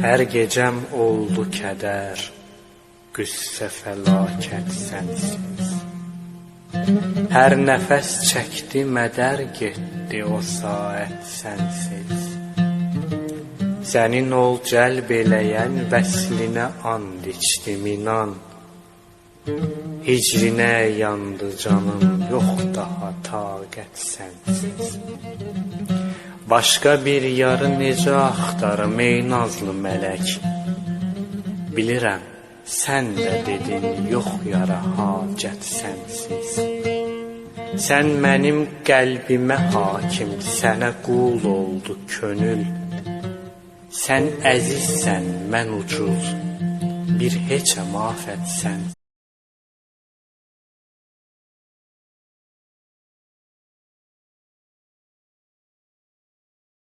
Hər gecəm oldu kədər, qüssə fəlakət sənsiz. Hər nəfəs çəkdi mədər getdi o saat sənsiz. Sənin ol cəlb eləyən vəslinə and içdim inan. Hicrinə yandı canım, yox daha taqət sənsiz. Başqa bir yarı necə axtarım ey nazlı mələk? Bilirəm, sən də dedin, yox yara hacət sənsiz. Sən mənim qəlbimə hakim, sənə qul oldu könül. Sən əzizsən, mən ucuz, bir heçəm afət sən.